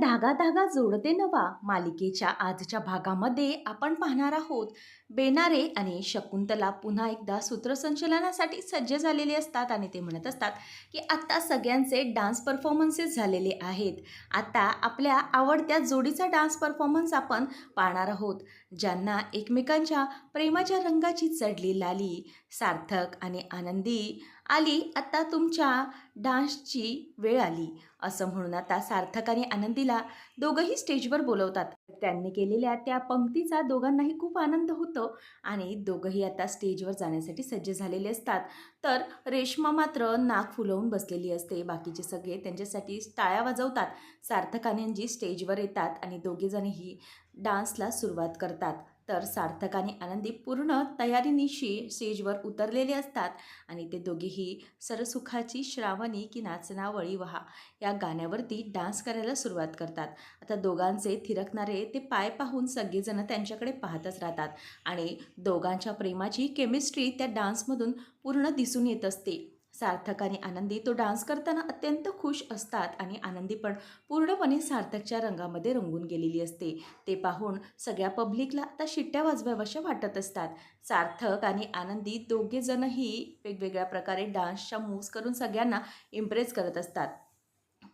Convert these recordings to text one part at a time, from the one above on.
धागा धागा जोडते नवा. मालिकेच्या आजच्या भागामध्ये आपण पाहणार आहोत बेनारे आणि शकुंतला पुन्हा एकदा सूत्रसंचलनासाठी सज्ज झालेले असतात आणि ते म्हणत असतात की आत्ता सगळ्यांचे डान्स परफॉर्मन्सेस झालेले आहेत. आत्ता आपल्या आवडत्या जोडीचा डान्स परफॉर्मन्स आपण पाहणार आहोत ज्यांना एकमेकांच्या प्रेमाच्या रंगाची चढली लाली सार्थक आणि आनंदी आली आता तुमच्या डान्सची वेळ आली असं म्हणून आता सार्थक आणि आनंदीला दोघंही स्टेजवर बोलवतात. त्यांनी केलेल्या त्या पंक्तीचा दोघांनाही खूप आनंद होतो आणि दोघंही आता स्टेजवर जाण्यासाठी सज्ज झालेले असतात. तर रेश्मा मात्र नाक फुलवून बसलेली असते. बाकीचे सगळे त्यांच्यासाठी टाळ्या वाजवतात. सार्थक आनंदजी स्टेजवर येतात आणि दोघेजणही डान्सला सुरुवात करतात. तर सार्थक आणि आनंदी पूर्ण तयारीनिशी स्टेजवर उतरलेले असतात. आणि ते दोघेही सरसुखाची श्रावणी की नाचनावळी वहा या गाण्यावरती डान्स करायला सुरुवात करतात. आता दोघांचे थिरकणारे ते पाय पाहून सगळेजणं त्यांच्याकडे पाहतच राहतात. आणि दोघांच्या प्रेमाची केमिस्ट्री त्या डान्समधून पूर्ण दिसून येत असते. सार्थक आणि आनंदी तो डान्स करताना अत्यंत खुश असतात आणि आनंदी पण पूर्णपणे सार्थकच्या रंगामध्ये रंगून गेलेली असते. ते पाहून सगळ्या पब्लिकला आता शिट्ट्या वाजवाव्याशा वाटत असतात. सार्थक आणि आनंदी दोघेजणही वेगवेगळ्या प्रकारे डान्सच्या मूव्स करून सगळ्यांना इम्प्रेस करत असतात.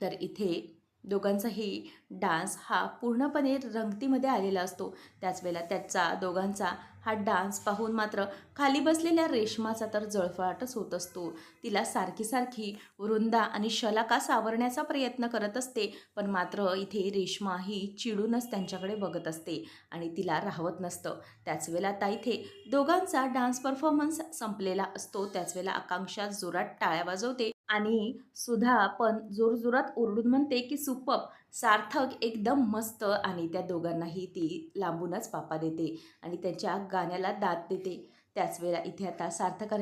तर इथे दोघांचाही डान्स हा पूर्णपणे रंगतीमध्ये आलेला असतो. त्याच वेळेला त्याचा दोघांचा हा डान्स पाहून मात्र खाली बसलेल्या रेशमाचा तर जळफळाटच होत असतो. तिला सारखी सारखी वृंदा आणि शलाका सावरण्याचा प्रयत्न करत असते पण मात्र इथे रेशमा ही चिडूनच त्यांच्याकडे बघत असते आणि तिला राहवत नसतं. त्याच वेळेला आता इथे दोघांचा डान्स परफॉर्मन्स संपलेला असतो. त्याच वेळेला आकांक्षा जोरात टाळ्या वाजवते आणि सुधा पण जोरजोरात ओरडून म्हणते की सुपप सार्थक एकदम मस्त. आणि त्या दोघांनाही ती लांबूनच पापा देते आणि त्यांच्या गाण्याला दाद देते. त्याच वेळेला इथे आता सार्थक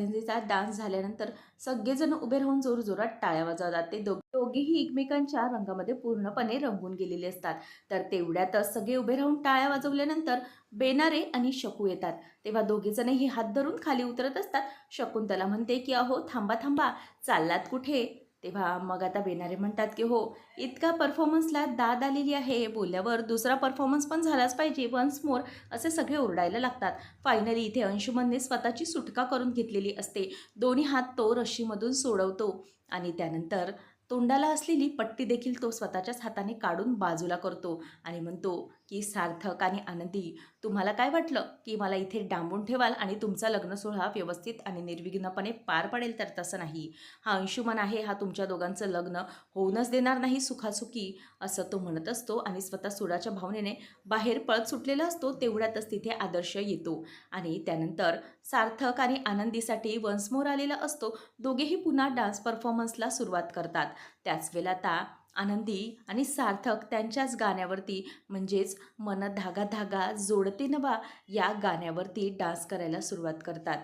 डान्स झाल्यानंतर सगळेजण उभे राहून जोरजोरात टाळ्या वाजवतात. ते दो दोघेही एकमेकांच्या रंगामध्ये पूर्णपणे रंगून गेलेले असतात. तर तेवढ्यातच सगळे उभे राहून टाळ्या वाजवल्यानंतर बेनारे आणि शकू येतात. तेव्हा दोघेजणही हात धरून खाली उतरत असतात. शकुंतला म्हणते की अहो थांबा थांबा. चाललात कुठे? तेव्हा मग आता बेनारे म्हणतात की हो इतका परफॉर्मन्सला दाद आलेली आहे. बोलल्यावर दुसरा परफॉर्मन्स पण झालाच पाहिजे. वन्स मोर असे सगळे ओरडायला लागतात. फायनली इथे अंशुमनने स्वतःची सुटका करून घेतलेली असते. दोन्ही हात तो रश्शीमधून सोडवतो आणि त्यानंतर तोंडाला असलेली पट्टी देखील तो स्वतःच्याच हाताने काढून बाजूला करतो आणि म्हणतो की सार्थक आणि आनंदी तुम्हाला काय वाटलं की मला इथे डांबून ठेवाल आणि तुमचा लग्नसोहळा व्यवस्थित आणि निर्विघ्नपणे पार पडेल तर तसं नाही. हा अंशुमन आहे हा तुमच्या दोघांचं लग्न होऊनच देणार नाही सुखासुखी. असं तो म्हणत असतो आणि स्वतः सुडाच्या भावनेने बाहेर पळत सुटलेला असतो तेवढ्यातच तिथे आदर्श येतो. आणि त्यानंतर सार्थक आणि आनंदीसाठी वन्समोर आलेला असतो. दोघेही पुन्हा डान्स परफॉर्मन्सला सुरुवात करतात. त्याच वेळेला आता आनंदी आणि सार्थक त्यांच्याच गाण्यावरती म्हणजेच मन धागा धागा जोडते नवा या गाण्यावरती डान्स करायला सुरुवात करतात.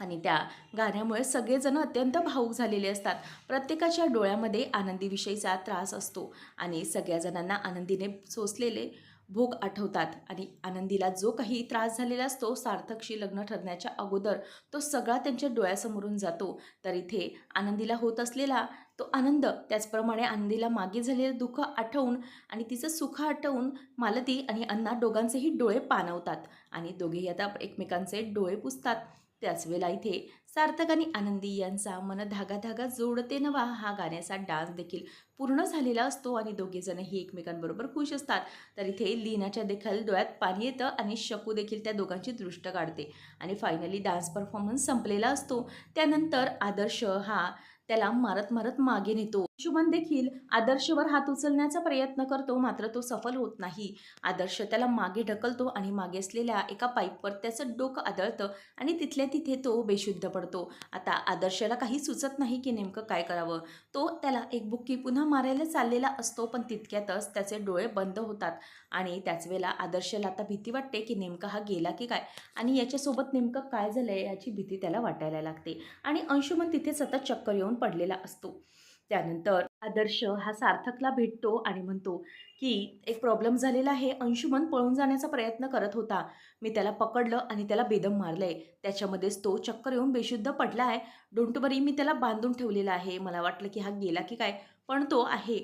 आणि त्या गाण्यामुळे सगळेजण अत्यंत भावूक झालेले असतात. प्रत्येकाच्या डोळ्यामध्ये आनंदीविषयीचा त्रास असतो आणि सगळ्या जणांना आनंदीने सोसलेले भोग आठवतात आणि आनंदीला जो काही त्रास झालेला असतो सार्थकशी लग्न ठरण्याच्या अगोदर तो सगळा त्यांच्या डोळ्यासमोरून जातो. तर इथे आनंदीला होत असलेला तो आनंद त्याचप्रमाणे आनंदीला मागे झालेलं दुःख आठवून आणि तिचं सुख आठवून मालती आणि अण्णा दोघांचेही डोळे पाणवतात आणि दोघेही आता एकमेकांचे डोळे पुसतात. त्याच वेळेला इथे सार्थक आणि आनंदी यांचा मन धागा धागा जोडते नवा हा गाण्याचा डान्स देखील पूर्ण झालेला असतो आणि दोघेजणही एकमेकांबरोबर खुश असतात. तर इथे लीनाच्या देखील डोळ्यात पाणी येतं आणि शकू देखील त्या दोघांची दृष्ट काढते. आणि फायनली डान्स परफॉर्मन्स संपलेला असतो. त्यानंतर आदर्श हा त्याला मारत मारत मागे नेतो. शुभन देखील आदर्शवर हात उचलण्याचा प्रयत्न करतो मात्र तो सफल होत नाही. आदर्श त्याला मागे ढकलतो आणि मागे असलेल्या एका पाईपवर त्याचं डोकं आदळतं आणि तिथल्या तिथे तो बेशुद्ध पडतो. आता आदर्शला काही सुचत नाही की नेमकं काय करावं. तो त्याला एक बुक्की पुन्हा मारायला चाललेला असतो पण तितक्यातच त्याचे डोळे बंद होतात आणि त्याच वेळेला आदर्शला आता भीती वाटते की नेमका हा गेला की काय आणि याच्यासोबत नेमकं काय झालं आहे याची भीती त्याला वाटायला लागते आणि अंशुमन तिथे सतत चक्कर येऊन पडलेला असतो. त्यानंतर आदर्श हा सार्थकला भेटतो आणि म्हणतो की एक प्रॉब्लेम झालेला आहे. अंशुमन पळून जाण्याचा प्रयत्न करत होता. मी त्याला पकडलं आणि त्याला बेदम मारलंय. त्याच्यामध्येच तो चक्कर येऊन बेशुद्ध पडला आहे डोंट वरी मी त्याला बांधून ठेवलेला आहे. मला वाटलं की हा गेला की काय? पण तो आहे.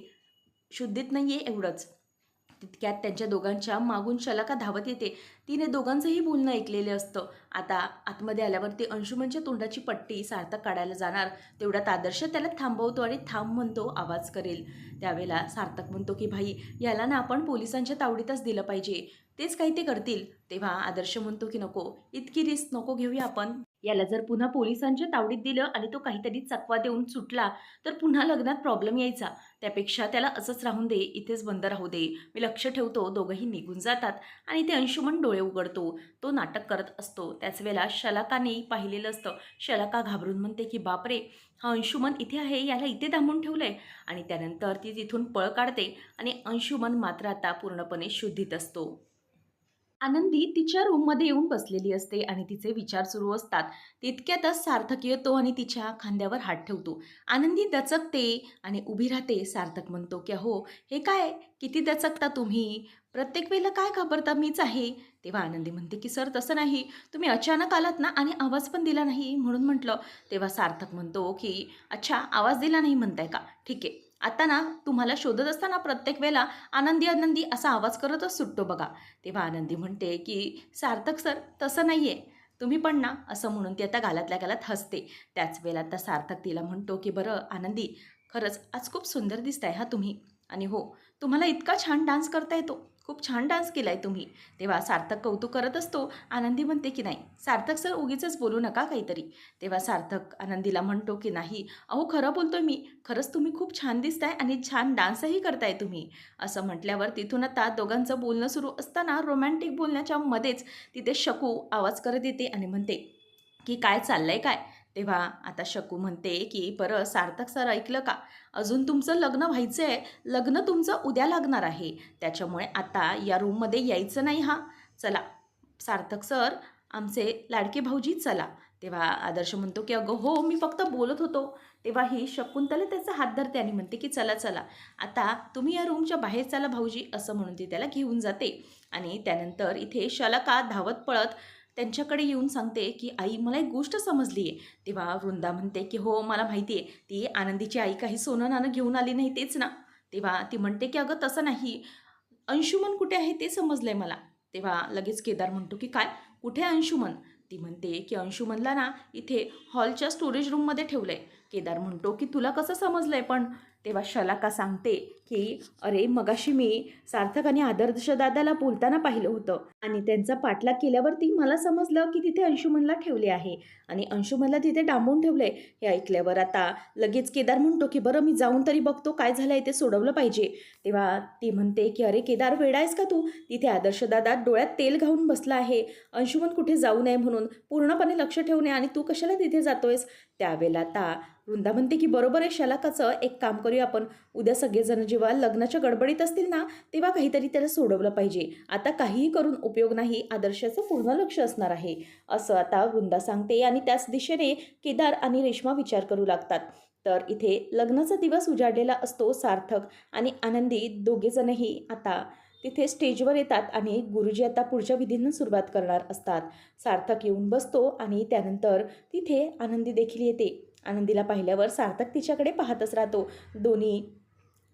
शुद्धीत नाही आहे एवढंच. तितक्यात त्यांच्या दोघांच्या मागून शलाका धावत येते. तिने दोघांचंही बोलणं ऐकलेलं असतं. आता आतमध्ये आल्यावरती अंशुमनच्या तोंडाची पट्टी सार्थक काढायला जाणार. तेवढ्यात आदर्श त्याला थांबवतो आणि थांब म्हणतो आवाज करेल. त्यावेळेला सार्थक म्हणतो की भाई याला ना आपण पोलिसांच्या तावडीतच दिलं पाहिजे. तेच काही ते करतील. तेव्हा आदर्श म्हणतो की नको इतकी रिस्क नको घेऊया आपण. याला जर पुन्हा पोलिसांच्या तावडीत दिलं आणि तो काहीतरी चकवा देऊन सुटला तर पुन्हा लग्नात प्रॉब्लेम यायचा. त्यापेक्षा त्याला असंच राहून दे इथेच बंद राहू दे. मी लक्ष ठेवतो दोघंही निघून जातात आणि ते अंशुमन डोळे उघडतो. तो नाटक करत असतो. त्याच वेळेला शलाकाने पाहिलेलं असतं. शलाका घाबरून म्हणते की बापरे हा अंशुमन इथे आहे याला इथे थांबून ठेवलंय. आणि त्यानंतर ती तिथून पळ काढते आणि अंशुमन मात्र आता पूर्णपणे शुद्धीत असतो. आनंदी तिच्या रूममध्ये येऊन बसलेली असते आणि तिचे विचार सुरू असतात. तितक्यातच सार्थक येतो आणि तिच्या खांद्यावर हात ठेवतो. आनंदी दचकते आणि उभी राहते. सार्थक म्हणतो की हो हे काय? किती दचकता तुम्ही? प्रत्येक वेळेला काय घाबरता? मीच आहे. तेव्हा आनंदी म्हणते की सर तसं नाही. तुम्ही अचानक आलात ना आणि आवाज पण दिला नाही. म्हणून म्हटलं. तेव्हा सार्थक म्हणतो की अच्छा आवाज दिला नाही म्हणताय का? ठीक आहे. आता ना तुम्हाला शोधत असताना प्रत्येक वेळेला आनंदी आनंदी असा आवाज करतच सुटतो बघा. तेव्हा आनंदी म्हणते की सार्थक सर तसं नाही आहे तुम्ही पण ना असं म्हणून ती आता गालातल्या गालात हसते. त्याच वेळेला आता सार्थक तिला म्हणतो की बरं आनंदी खरंच आज खूप सुंदर दिसताय हा तुम्ही. आणि हो तुम्हाला इतका छान डान्स करता येतो. खूप छान डान्स केला आहे तुम्ही. तेव्हा सार्थक कौतुक करत असतो आनंदी म्हणते की नाही. सार्थक सर उगीच बोलू नका काहीतरी. तेव्हा सार्थक आनंदीला म्हणतो की नाही अहो खरं बोलतोय मी. खरंच तुम्ही खूप छान दिसताय आणि छान डान्सही करताय तुम्ही. असं म्हटल्यावर तिथून आता दोघांचं बोलणं सुरू असताना रोमॅन्टिक बोलण्याच्या मध्येच तिथे शकू आवाज करत येते आणि म्हणते की काय चाललंय काय? तेव्हा आता शकू म्हणते की बरं सार्थक सर ऐकलं का? अजून तुमचं लग्न व्हायचं आहे लग्न तुमचं उद्या लागणार आहे. त्याच्यामुळे आता या रूममध्ये यायचं नाही हा. चला सार्थक सर आमचे लाडके भाऊजी चला. तेव्हा आदर्श म्हणतो की अगं हो मी फक्त बोलत होतो. तेव्हाही शकुंतला त्याचा हात धरते आणि म्हणते की चला चला. आता तुम्ही या रूमच्या बाहेर चला भाऊजी असं म्हणून ती त्याला घेऊन जाते. आणि त्यानंतर इथे शलाका धावत पळत त्यांच्याकडे येऊन सांगते की आई मला एक गोष्ट समजली आहे. तेव्हा वृंदा म्हणते की हो मला माहिती आहे. ती आनंदीची आई काही सोनं नाणं घेऊन आली नाही तेच ना. तेव्हा ती म्हणते की अगं तसं नाही. अंशुमन कुठे आहे ते समजलं आहे मला. तेव्हा लगेच केदार म्हणतो की काय? कुठे आहे अंशुमन? ती म्हणते की अंशुमनला ना इथे हॉलच्या स्टोरेज रूममध्ये ठेवलं आहे केदार म्हणतो की तुला कसं समजलं आहे पण? तेव्हा शलाका सांगते की अरे मगाशी मी सार्थक आणि आदर्श दादाला बोलताना पाहिलं होतं आणि त्यांचा पाठलाग केल्यावरती मला समजलं की तिथे अंशुमनला ठेवले आहे आणि अंशुमनला तिथे डांबून ठेवले हे ऐकल्यावर आता लगेच केदार म्हणतो की बरं मी जाऊन तरी बघतो काय झालं आहे ते सोडवलं पाहिजे. तेव्हा ती म्हणते की अरे केदार वेडायस का तू? तिथे आदर्श दादा डोळ्यात तेल घालून बसला आहे. अंशुमन कुठे जाऊ नये म्हणून पूर्णपणे लक्ष ठेवणे आणि तू कशाला तिथे जातोयस? त्यावेळेला आता वृंदा म्हणते की बरोबर आहे शलाकाचं एक काम करूया आपण. उद्या सगळेजण जेव्हा लग्नाच्या गडबडीत असतील ना तेव्हा काहीतरी त्याला सोडवलं पाहिजे. आता काहीही करून उपयोग नाही आदर्शाचं पूर्ण लक्ष असणार आहे. असं आता वृंदा सांगते आणि त्याच दिशेने केदार आणि रेश्मा विचार करू लागतात. तर इथे लग्नाचा दिवस उजाडलेला असतो सार्थक आणि आनंदी दोघेजणही आता तिथे स्टेजवर येतात आणि गुरुजी आता पुढच्या विधींना सुरुवात करणार असतात. सार्थक येऊन बसतो आणि त्यानंतर तिथे आनंदी देखील येते. आनंदीला पाहिल्यावर सार्थक तिच्याकडे पाहतच राहतो. दोन्ही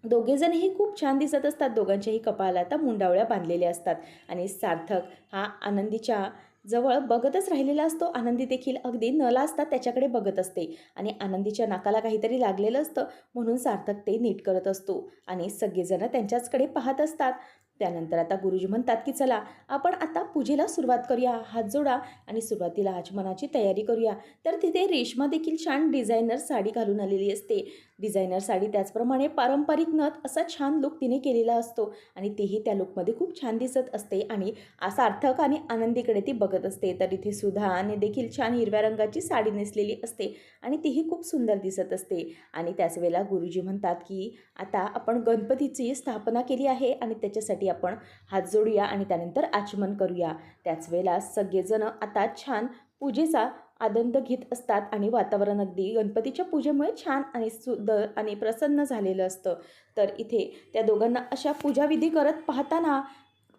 दोघेजणही खूप छान दिसत असतात. दोघांच्याही कपाळाला आता मुंडावळ्या बांधलेल्या असतात. आणि सार्थक हा आनंदीच्या जवळ बघतच राहिलेला असतो. आनंदी देखील अगदी न लाजता त्याच्याकडे बघत असते. आणि आनंदीच्या नाकाला काहीतरी लागलेलं असतं म्हणून सार्थक ते नीट करत असतो. आणि सगळेजणं त्यांच्याचकडे पाहत असतात. त्यानंतर आता गुरुजी म्हणतात की चला आपण आता पूजेला सुरुवात करूया. हात जोडा आणि सुरुवातीला आचमनाची तयारी करूया. तर तिथे रेशमा देखील छान डिझायनर साडी घालून आलेली असते. डिझायनर साडी त्याचप्रमाणे पारंपरिक नथ असा छान लुक तिने केलेला असतो. आणि तीही त्या लुकमध्ये खूप छान दिसत असते आणि सार्थक आणि आनंदीकडे ती बघत असते. तर इथे सुधाने देखील छान हिरव्या रंगाची साडी नेसलेली असते आणि तीही खूप सुंदर दिसत असते. आणि त्याच वेळेला गुरुजी म्हणतात की आता आपण गणपतीची स्थापना केली आहे आणि त्याच्यासाठी आपण हात जोडूया आणि त्यानंतर आचमन करूया. त्याच वेळेला सगळेजण आता छान पूजेचा आनंद घेत असतात आणि वातावरण अगदी गणपतीच्या पूजेमुळे छान आणि सुंदर आणि प्रसन्न झालेलं असतं. तर इथे त्या दोघांना अशा पूजाविधी करत पाहताना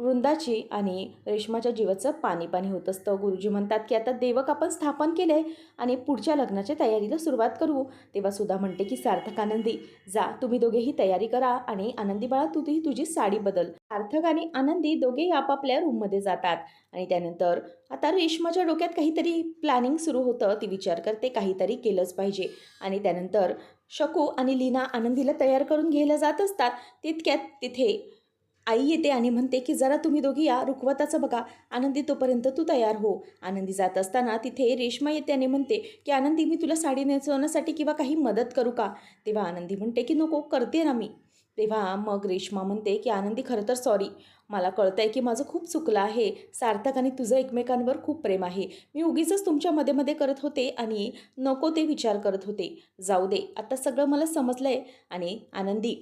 वृंदाची आणि रेशमाच्या जीवाचं पाणी पाणी होत असतं. गुरुजी म्हणतात की आता देवक आपण स्थापन केलं आहे आणि पुढच्या लग्नाच्या तयारीला सुरुवात करू. तेव्हा सुद्धा म्हणते की सार्थक आनंदी जा तुम्ही दोघेही तयारी करा आणि आनंदी बाळा तू तुझी साडी बदल. सार्थक आणि आनंदी दोघेही आपापल्या रूममध्ये जातात आणि त्यानंतर आता रेशमाच्या डोक्यात काहीतरी प्लॅनिंग सुरू होतं. ती विचार करते काहीतरी केलंच पाहिजे. आणि त्यानंतर शकू आणि लीना आनंदीला तयार करून घ्यायला जात असतात. तितक्यात तिथे आई येते आणि म्हणते की जरा तुम्ही दोघी या रुखवताचं बघा. आनंदी तोपर्यंत तू तयार हो. आनंदी जात असताना तिथे रेश्मा येते आणि म्हणते की आनंदी मी तुला साडी नेचवण्यासाठी किंवा काही मदत करू का? तेव्हा आनंदी म्हणते की नको करते ना मी. तेव्हा मग रेश्मा म्हणते की आनंदी खरं तर सॉरी मला कळतं आहे की माझं खूप चुकलं आहे. सार्थक आणि तुझं एकमेकांवर खूप प्रेम आहे. मी उगीचच तुमच्या मध्ये मध्ये करत होते आणि नको ते विचार करत होते. जाऊ दे आता सगळं मला समजलं आहे आणि आनंदी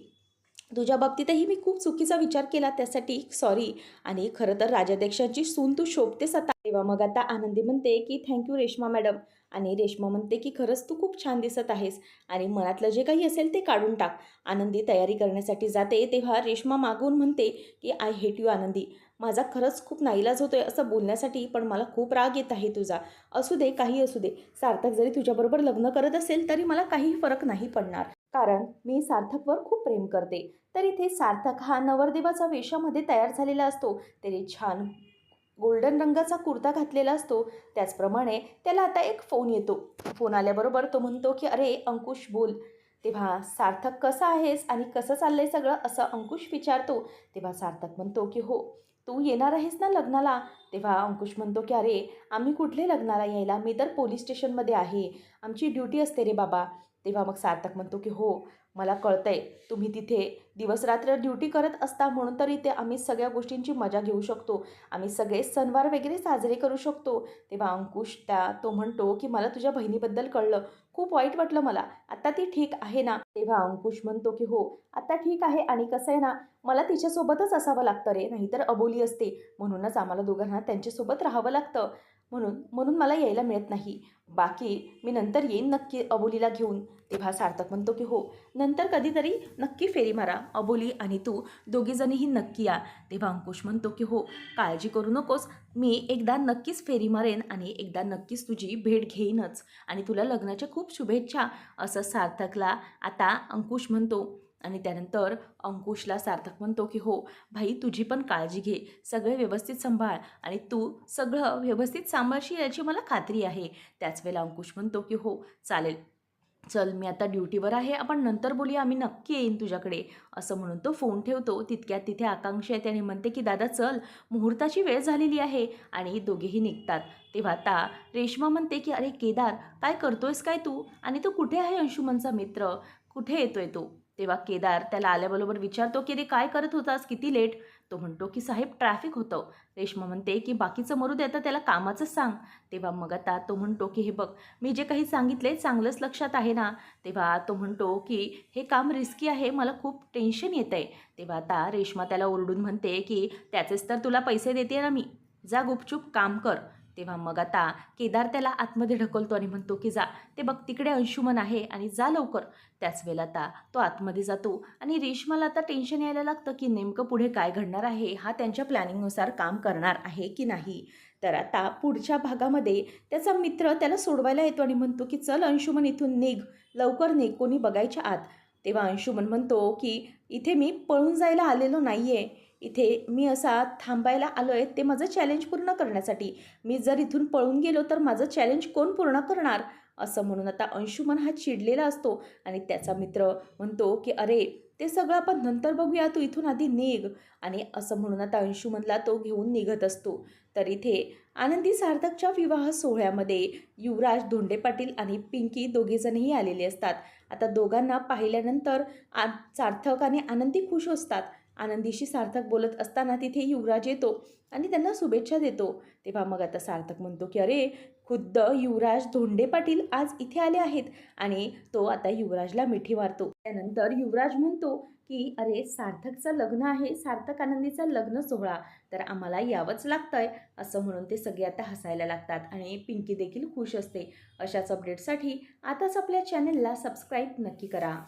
तुझ्या बाबतीतही मी खूप चुकीचा विचार केला त्यासाठी सॉरी आणि खरं तर राजाध्यक्षांची सून तू शोभतेस आता तेव्हा मग आता आनंदी म्हणते की थँक्यू रेश्मा मॅडम. आणि रेश्मा म्हणते की खरंच तू खूप छान दिसत आहेस. आणि मनातलं जे काही असेल ते काढून टाक. आनंदी तयारी करण्यासाठी जाते तेव्हा रेश्मा मागून म्हणते की आय हेट यू आनंदी. माझा खरंच खूप नाईलाज होतोय असं बोलण्यासाठी पण मला खूप राग येत आहे तुझा. असू दे काही असू दे. सार्थक जरी तुझ्याबरोबर लग्न करत असेल तरी मला काही फरक नाही पडणार. कारण मी सार्थकवर खूप प्रेम करते. तर इथे सार्थक हा नवरदेवाचा वेशामध्ये तयार झालेला असतो. त्याने छान गोल्डन रंगाचा कुर्ता घातलेला असतो. त्याचप्रमाणे त्याला आता एक फोन येतो. फोन आल्याबरोबर तो म्हणतो की अरे अंकुश बोल. तेव्हा सार्थक कसा आहेस आणि कसं चाललंय सगळं? असं अंकुश विचारतो. तेव्हा सार्थक म्हणतो की हो तू येणार आहेस ना लग्नाला? तेव्हा अंकुश म्हणतो की अरे आम्ही कुठले लग्नाला यायला? मी तर पोलीस स्टेशनमध्ये आहे. आमची ड्युटी असते रे बाबा. तेव्हा मग सार्थक म्हणतो की हो मला कळतंय. तुम्ही तिथे दिवसरात्र ड्युटी करत असता म्हणून तरी ते आम्ही सगळ्या गोष्टींची मजा घेऊ शकतो. आम्ही सगळे सणवार वगैरे साजरे करू शकतो. तेव्हा अंकुश त्या तो म्हणतो की मला तुझ्या बहिणीबद्दल कळलं. खूप वाईट वाटलं मला. आता ती ठीक आहे ना? तेव्हा अंकुश म्हणतो की हो आत्ता ठीक आहे आणि कसं आहे ना मला तिच्यासोबतच असावं लागतं रे. नाहीतर अबोली असते. म्हणूनच आम्हाला दोघांना त्यांच्यासोबत राहावं लागतं. म्हणून म्हणून मला यायला मिळत नाही. बाकी मी नंतर येईन नक्की अबोलीला घेऊन. तेव्हा सार्थक म्हणतो की हो नंतर कधीतरी नक्की फेरी मारा अबोली आणि तू दोघीजणीही नक्की या. तेव्हा अंकुश म्हणतो की हो काळजी करू नकोस. मी एकदा नक्कीच फेरी मारेन आणि एकदा नक्कीच तुझी भेट घेईनच. आणि तुला लग्नाच्या खूप शुभेच्छा. असं सार्थकला आता अंकुश म्हणतो. आणि त्यानंतर अंकुशला सार्थक म्हणतो की हो भाई तुझी पण काळजी घे. सगळे व्यवस्थित सांभाळ आणि तू सगळं व्यवस्थित सांभाळशील याची मला खात्री आहे. त्याच वेळेला अंकुश म्हणतो की हो चालेल. चल मी आता ड्युटीवर आहे. आपण नंतर बोलूया. आम्ही नक्की येईन तुझ्याकडे. असं म्हणून तो फोन ठेवतो. तितक्यात तिथे आकांक्षा येते आणि म्हणते की दादा चल. मुहूर्ताची वेळ झालेली आहे. आणि दोघेही निघतात. तेव्हा आता रेश्मा म्हणते की अरे केदार काय करतोयस काय तू? आणि तो कुठे आहे अंशुमनचा मित्र? कुठे येतोय तो? तेव्हा केदार त्याला आल्याबरोबर विचारतो की रे काय करत होतास? किती लेट? तो म्हणतो की साहेब ट्रॅफिक होतं. रेश्मा म्हणते की बाकीचं मरू दे आता त्याला कामाचं सांग. तेव्हा मग आता तो म्हणतो की हे बघ मी जे काही सांगितले चांगलंच लक्षात आहे ना? तेव्हा तो म्हणतो की हे काम रिस्की आहे मला खूप टेन्शन येतं आहे तेव्हा आता रेश्मा त्याला ओरडून म्हणते की त्याचेच तर तुला पैसे देते ना मी. जा गुपचूप काम कर. तेव्हा मग आता केदार त्याला आतमध्ये ढकलतो आणि म्हणतो की जा. ते बघ तिकडे अंशुमन आहे आणि जा लवकर. त्याच वेळेला आता तो आतमध्ये जातो आणि रेशमाला आता टेन्शन यायला लागतं की नेमकं पुढे काय घडणार आहे हा त्यांच्या प्लॅनिंगनुसार काम करणार आहे की नाही. तर आता पुढच्या भागामध्ये त्याचा मित्र त्याला सोडवायला येतो आणि म्हणतो की चल अंशुमन इथून निघ. लवकर निघ कोणी बघायच्या आत. तेव्हा अंशुमन म्हणतो की इथे मी पळून जायला आलेलो नाही आहे इथे मी असा थांबायला आलो आहे ते माझं चॅलेंज पूर्ण करण्यासाठी. मी जर इथून पळून गेलो तर माझं चॅलेंज कोण पूर्ण करणार? असं म्हणून आता अंशुमन हा चिडलेला असतो आणि त्याचा मित्र म्हणतो की अरे ते सगळं आपण नंतर बघूया तू इथून आधी निघ. आणि असं म्हणून आता अंशुमनला तो घेऊन निघत असतो. तर इथे आनंदी सार्थकच्या विवाह सोहळ्यामध्ये युवराज धोंडे पाटील आणि पिंकी दोघेजणही आलेले असतात. आता दोघांना पाहिल्यानंतर आ सार्थक आणि आनंदी खुश असतात. आनंदीशी सार्थक बोलत असताना तिथे युवराज येतो आणि त्यांना शुभेच्छा देतो. तेव्हा मग आता सार्थक म्हणतो की अरे खुद्द युवराज धोंडे पाटील आज इथे आले आहेत. आणि तो आता युवराजला मिठी मारतो. त्यानंतर युवराज म्हणतो की अरे सार्थकचं लग्न आहे. सार्थक आनंदीचा लग्न सोहळा. तर आम्हाला यावंच लागतंय. असं म्हणून ते सगळे आता हसायला लागतात आणि पिंकी देखील खुश असते. अशाच अपडेटसाठी आताच आपल्या चॅनलला सबस्क्राईब नक्की करा.